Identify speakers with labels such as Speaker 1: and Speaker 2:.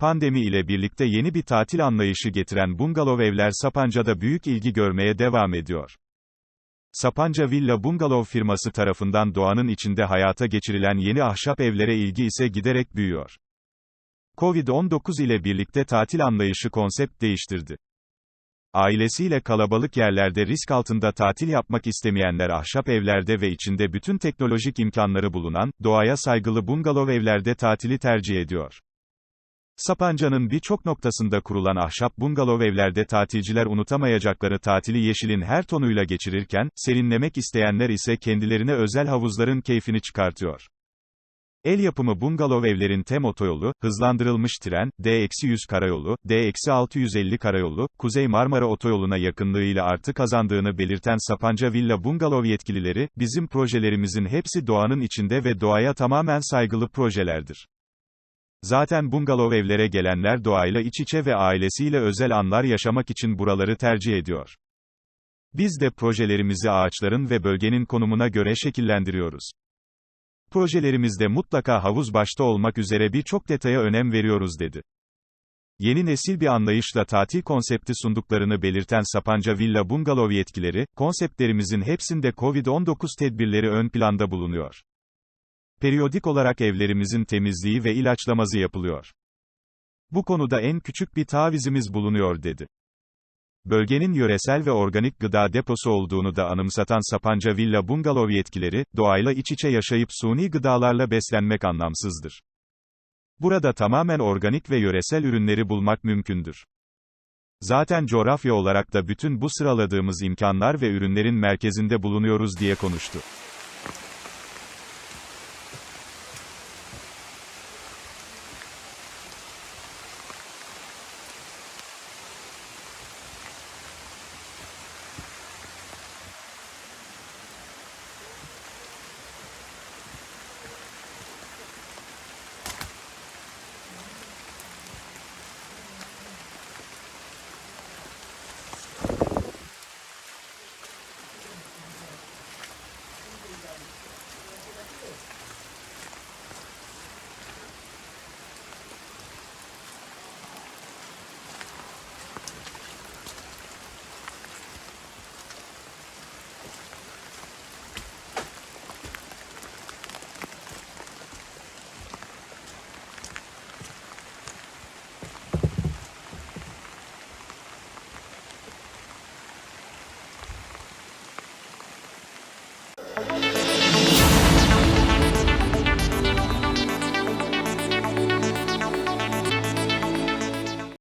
Speaker 1: Pandemi ile birlikte yeni bir tatil anlayışı getiren bungalov evler Sapanca'da büyük ilgi görmeye devam ediyor. Sapanca Villa Bungalov firması tarafından doğanın içinde hayata geçirilen yeni ahşap evlere ilgi ise giderek büyüyor. Covid-19 ile birlikte tatil anlayışı konsept değiştirdi. Ailesiyle kalabalık yerlerde risk altında tatil yapmak istemeyenler ahşap evlerde ve içinde bütün teknolojik imkanları bulunan, doğaya saygılı bungalov evlerde tatili tercih ediyor. Sapanca'nın birçok noktasında kurulan ahşap bungalov evlerde tatilciler unutamayacakları tatili yeşilin her tonuyla geçirirken, serinlemek isteyenler ise kendilerine özel havuzların keyfini çıkartıyor. El yapımı bungalov evlerin TEM otoyolu, hızlandırılmış tren, D-100 karayolu, D-650 karayolu, Kuzey Marmara otoyoluna yakınlığıyla artı kazandığını belirten Sapanca Villa Bungalov yetkilileri, bizim projelerimizin hepsi doğanın içinde ve doğaya tamamen saygılı projelerdir. Zaten bungalov evlere gelenler doğayla iç içe ve ailesiyle özel anlar yaşamak için buraları tercih ediyor. Biz de projelerimizi ağaçların ve bölgenin konumuna göre şekillendiriyoruz. Projelerimizde mutlaka havuz başta olmak üzere birçok detaya önem veriyoruz dedi. Yeni nesil bir anlayışla tatil konsepti sunduklarını belirten Sapanca Villa Bungalov yetkileri, konseptlerimizin hepsinde Covid-19 tedbirleri ön planda bulunuyor. Periyodik olarak evlerimizin temizliği ve ilaçlaması yapılıyor. Bu konuda en küçük bir tavizimiz bulunuyor dedi. Bölgenin yöresel ve organik gıda deposu olduğunu da anımsatan Sapanca Villa Bungalov yetkileri, doğayla iç içe yaşayıp suni gıdalarla beslenmek anlamsızdır. Burada tamamen organik ve yöresel ürünleri bulmak mümkündür. Zaten coğrafya olarak da bütün bu sıraladığımız imkanlar ve ürünlerin merkezinde bulunuyoruz diye konuştu.